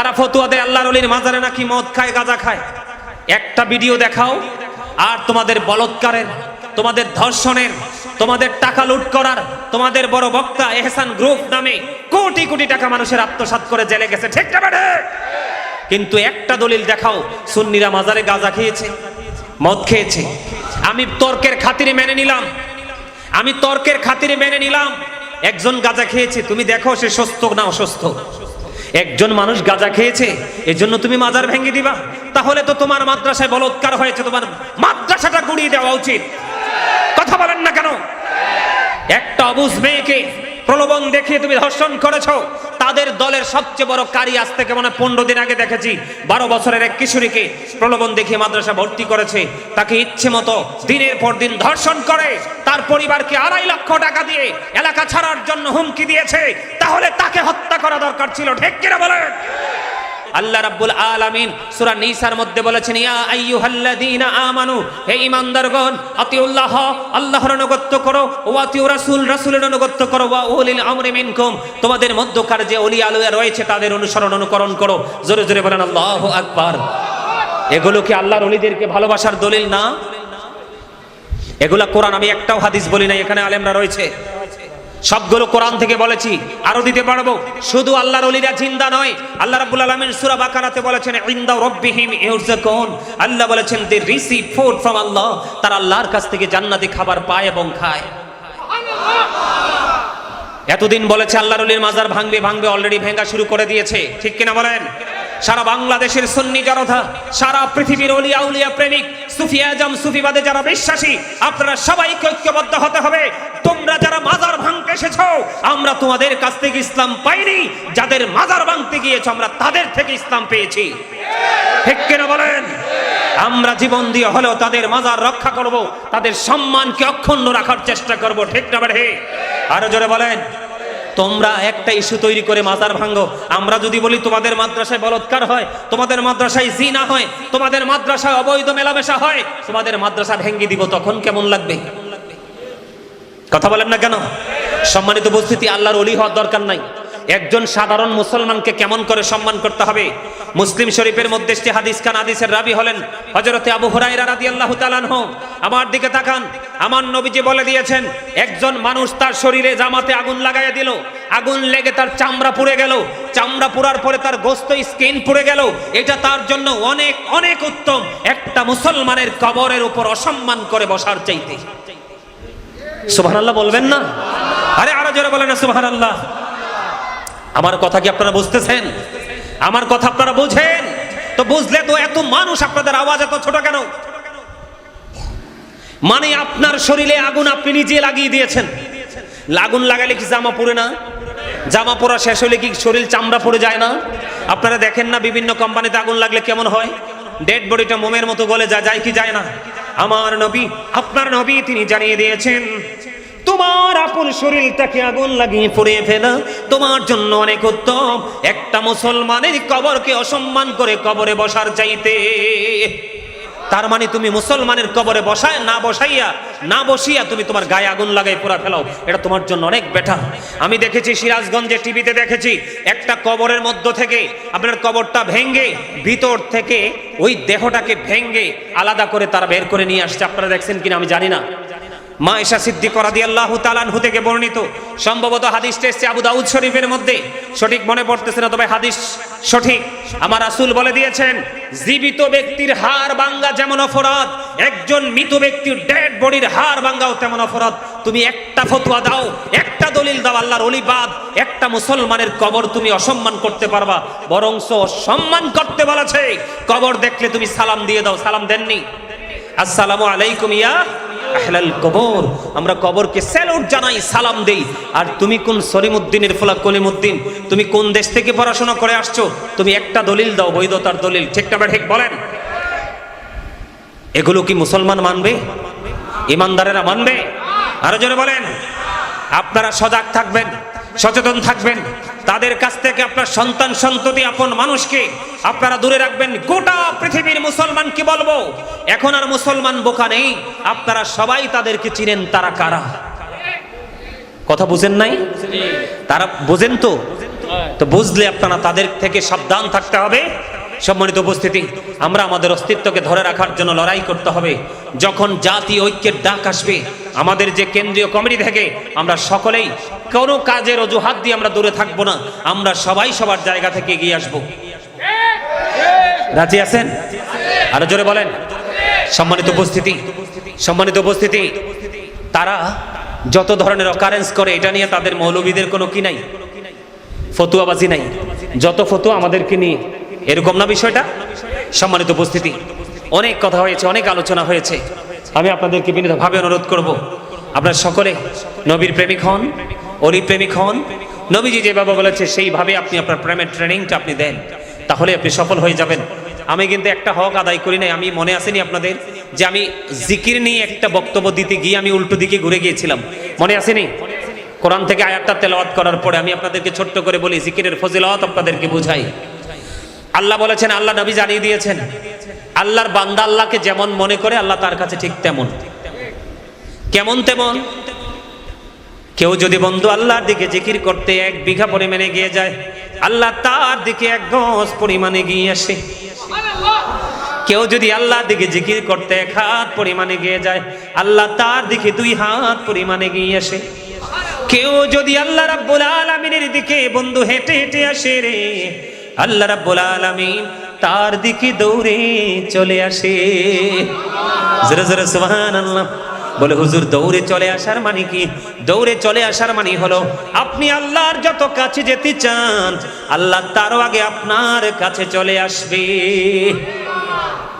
তারা ফতুয়া দেয়, আল্লাহর অলির মাজারে নাকি মদ খায়, গাঁজা খায়। একটা ভিডিও দেখাও, আর তোমাদের বলৎকারের, তোমাদের ধর্ষণের, তোমাদের টাকা লুট করার, তোমাদের বড় বক্তা এহসান গ্রুপ নামে কোটি কোটি টাকা মানুষের আত্মসাৎ করে জেলে গেছে, ঠিক না কিন্তু একটা দলিল দেখাও, সুন্নিরা মাজারে গাঁজা খেয়েছে, মদ খেয়েছে। আমি তর্কের খাতিরে মেনে নিলাম, আমি তর্কের খাতিরে মেনে নিলাম, একজন গাঁজা খেয়েছে, তুমি দেখো সে সুস্থ না অসুস্থ। একজন মানুষ গাঁজা খেয়েছে, এজন্য তুমি মাজার ভেঙে দিবা। তাহলে তো তোমার মাদ্রাসায় বলৎকার হয়েছে, তোমার মাদ্রাসাটা গুড়িয়ে দেওয়া উচিত। কথা বলেন না কেন? একটা অবুজ মেয়েকে প্রলোভন দেখিয়ে তুমি ধর্ষণ করেছ। তাদের দলের সবচেয়ে বড় কারি আজ থেকে মনে পনেরো দিন আগে দেখেছি। বারো বছরের এক কিশোরীকে প্রলোভন দেখিয়ে মাদ্রাসা ভর্তি করেছে। তাকে ইচ্ছে মতো দিনের পর দিন ধর্ষণ করে। তার পরিবারকে আড়াই লক্ষ টাকা দিয়ে এলাকা ছাড়ার জন্য হুমকি দিয়েছে। তাহলে তাকে হত্যা করা দরকার ছিল। ঠিক কিনা বলেন? আল্লাহ রাব্বুল আলামিন সূরা নিসার মধ্যে বলেছেন, ইয়া আইয়ুহাল্লাযীনা আমানু, হে ঈমানদারগণ, আতিউল্লাহ, আল্লাহর অনুগত্য করো, ও আতিউ রাসূল, রাসূলের অনুগত্য করো, ওয়া উলিল আমরি মিনকুম, তোমাদের মধ্যকার যে ওলি আলুয়া রয়েছে, তাদের অনুসরণ, অনুকরণ করো। জোরে জোরে বলেন, আল্লাহু আকবার। এগুলো কি আল্লাহর ওলিদেরকে ভালোবাসার দলিল না? এগুলা কোরআন, আমি একটাও হাদিস বলি না এখানে আলেমরা রয়েছে। সবগুলো কোরআন থেকে বলেছি, আরও দিতে পারব। শুধু আল্লাহর ওলিরা জিন্দা নয়, আল্লাহ রাব্বুল আলামিন সূরা বাকারাতে বলেছেন ইনদা রাব্বিহিম ইউরজাকুন। আল্লাহ বলেছেন দে রিসিভ ফুড ফ্রম আল্লাহ, তারা আল্লাহর কাছ থেকে জান্নাতি খাবার পায় এবং খায়। এতদিন বলেছে, আল্লাহর ওলির মাজার ভাঙবে ভাঙবে অলরেডি ভেঙ্গা শুরু করে দিয়েছে। ঠিক কিনা বলেন? সারা বাংলাদেশের সুন্নি জনতা, সারা পৃথিবীর অলিয়া উলিয়া প্রেমিক, সুফি আজম সুফিবাদে যারা বিশ্বাসী, আপনারা সবাইকে ঐক্যবদ্ধ হতে হবে। তোমরা যারা মাজার তোমাদের কাছ থেকে ইসলাম পাইনি, যাদের মাজার ভাঙতে গিয়েছো, আমরা তাদের থেকে ইসলাম পেয়েছি। ঠিক কিনা বলেন? আমরা জীবন দিয়ে হলেও তাদের মাজার রক্ষা করব, তাদের সম্মানকে অক্ষুণ্ণ রাখার চেষ্টা করব, ঠিক না বাড়ে আরও জোরে বলেন। তোমরা একটা ইস্যু তৈরি করে মাজার ভাঙ্গো আমরা যদি বলি তোমাদের মাদ্রাসায় বলৎকার হয়, তোমাদের মাদ্রাসায় জিনা হয়, তোমাদের মাদ্রাসায় অবৈধ মেলামেশা হয়, তোমাদের মাদ্রাসা ভেঙ্গে দিব, তখন কেমন লাগবে? কথা বলেন না কেন? সম্মানিত উপস্থিতি, আল্লাহর অলি হওয়ার দরকার নাই। একজন সাধারণ মুসলমানকে কেমন করে সম্মান করতে হবে? মুসলিম শরীফের মধ্যে হাদিস খান হাদিসের রাবি হলেন হজরতে আবু হুরাইরা রাদিয়াল্লাহু তাআলা আনহু। আমার দিকে তাকান। আমার নবীজি বলে দিয়েছেন, একজন মানুষ তার শরীরে জামাতে আগুন লাগাইয়া দিল। আগুন লেগে তার চামড়া পুড়ে গেল। চামড়া পুড়ার পরে তার গোস্ত স্কিন পুড়ে গেল। এটা তার জন্য অনেক অনেক উত্তম। একটা মুসলমানের কবরের উপর অসম্মান করে বসার চাইতে। সুবহানাল্লাহ বলবেন না? আরে আরও জোরে বলেন না, সুবহানাল্লাহ। আমার কথা কি আপনারা বুঝতেছেন? আমার কথা আপনারা বুঝেন? তো বুঝলে তো এত মানুষ আপনাদের আওয়াজ এত ছোট কেন? মানে আপনার শরীরে আগুন আপনি নিজে লাগিয়ে দিয়েছেন। আগুন লাগালে কি জামা পড়ে না? জামা পরা শেষ হলে কি শরীর চামড়া পড়ে যায় না? আপনারা দেখেন না বিভিন্ন কোম্পানিতে আগুন লাগলে কেমন হয়? ডেড বডিটা মোমের মতো গলে যা যায় কি যায় না? আমার নবী, আপনার নবী তিনি জানিয়ে দিয়েছেন, তোমার আপন শরীরটাকে আগুন লাগিয়ে পুড়িয়ে ফেলা, তোমার জন্য অনেক উত্তম। একটা মুসলমানের কবরকে অসম্মান করে কবরে বসার চাইতে। তার মানে তুমি মুসলমানের কবরে বসায়, না বসাইয়া, না বসিয়া তুমি তোমার গায়ে আগুন লাগাই পুরা ফেলাও। এটা তোমার জন্য অনেক বেটা। আমি দেখেছি সিরাজগঞ্জে টিভিতে দেখেছি, একটা কবরের মধ্য থেকে আপনার কবরটা ভেঙ্গে, ভিতর থেকে ওই দেহটাকে ভেঙ্গে আলাদা করে তারা বের করে নিয়ে আসছে। আপনারা দেখছেন কিনা আমি জানি না। মা এসা সিদ্দিক রাদি আল্লাহ তালানহু থেকে বর্ণিত। সম্ভবত হাদিসটা এসছে আবু দাউদ শরীফের মধ্যে। সঠিক মনে পড়তেছে না, তবে হাদিস সঠিক। আমার আসুল বলে দিয়েছেন, জীবিত ব্যক্তির হার বাঙ্গা যেমন অপরাধ, একজন মৃত ব্যক্তির ডেড বডির হার ভাঙ্গাও তেমন অপরাধ। তুমি একটা ফতোয়া দাও, একটা দলিল দাও, আল্লাহর অলিবাদ একটা মুসলমানের কবর তুমি অসম্মান করতে পারবা, বরংস সম্মান করতে বলেছে। কবর দেখলে তুমি সালাম দিয়ে দাও, সালাম দেননি। আসসালামু আলাইকুম ইয়া আহলাল কবর। আমরা কবরকে স্যালুট জানাই, সালাম দেই। আর তুমি কোন সলিমুদ্দিনের ফলা কলিমুদ্দিন? তুমি কোন দেশ থেকে পড়াশোনা করে আসছো? তুমি একটা দলিল দাও, বৈধতার দলিল। ঠিকটা ঠিক বলেন। এগুলো কি মুসলমান মানবে? ইমানদারেরা মানবে? আরও জোরে বলেন। আপনারা সজাগ থাকবেন। সচেতন থাকবেন। তাদের কাছ থেকে আপনার সন্তান, সন্ততি, আপন মানুষকে আপনারা দূরে রাখবেন। গোটা পৃথিবীর মুসলমান কি বলব? এখন আর মুসলমান বোকা নেই। আপনারা সবাই তাদেরকে চিনেন তারা কারা। কথা বুঝেন নাই? তারা বোঝেন তো? তো বুঝলে আপনারা তাদের থেকে সাবধান থাকতে হবে। সম্মানিত উপস্থিতি, আমরা আমাদের অস্তিত্বকে ধরে রাখার জন্য লড়াই করতে হবে। যখন জাতি ঐক্যের ডাক আসবে, আমাদের যে কেন্দ্রীয় কমিটি থেকে আমরা সকলেই কোনো কাজের অজুহাত দিয়ে আমরা দূরে থাকব না, আমরা সবাই সবার জায়গা থেকে এগিয়ে আসব। রাজি আছেন? আরও জোরে বলেন। সম্মানিত উপস্থিতি সম্মানিত উপস্থিতি, তারা যত ধরনের অকারেন্স করে, এটা নিয়ে তাদের মৌলবীদের কোনো কি নাই? ফতুয়াবাজি নাই। যত ফতুয়া আমাদেরকে নিয়ে এরকম না বিষয়টা? সম্মানিত উপস্থিতি, অনেক কথা হয়েছে, অনেক আলোচনা হয়েছে। আমি আপনাদেরকে বিনীতভাবে অনুরোধ করব। আপনারা সকলে নবীর প্রেমিক হন অলি প্রেমিক হন, নবীজি যেভাবে বলেছে, সেইভাবে আপনি আপনার প্রেমের ট্রেনিংটা আপনি দেন। তাহলে আপনি সফল হয়ে যাবেন। আমি কিন্তু একটা হক আদায় করি নাই, আমি মনে আসেনি আপনাদের যে আমি জিকির নিয়ে একটা বক্তব্য দিতে গিয়ে আমি উল্টো দিকে ঘুরে গিয়েছিলাম। মনে আসেনি? কোরআন থেকে আয়াতটা তেলাওয়াত করার পরে আমি আপনাদেরকে ছোট্ট করে বলি, জিকিরের ফজিলত আপনাদেরকে বুঝাই। আল্লাহ বলেছেন, আল্লাহ নবী জানিয়ে দিয়েছেন। আল্লাহর বান্দা আল্লাহকে যেমন মনে করে, আল্লাহ তার কাছে ঠিক তেমন। কেমন তেমন? কেউ যদি বন্ধু আল্লাহর দিকে জিকির করতে এক বিঘা পরিমাণে গিয়ে যায়, আল্লাহ তার দিকে এক গজ পরিমাণে গিয়ে আসে। কেউ যদি আল্লাহর দিকে জিকির করতে এক হাত পরিমাণে গিয়ে যায়, আল্লাহ তার দিকে দুই হাত পরিমাণে গিয়ে আসে। কেউ যদি আল্লাহ রাব্বুল আলামিনের দিকে বন্ধু হেঁটে হেঁটে আসে রে আল্লাহ রাব্বুল আলামিন তার দিকে দৌড়ে চলে আসে। জোরে জোরে সুবহানাল্লাহ। বলে, হুজুর, দৌড়ে চলে আসার মানে কি? দৌড়ে চলে আসার মানে হলো, আপনি আল্লাহর যত কাছে যেতে চান, আল্লাহ তারও আগে আপনার কাছে চলে আসবে।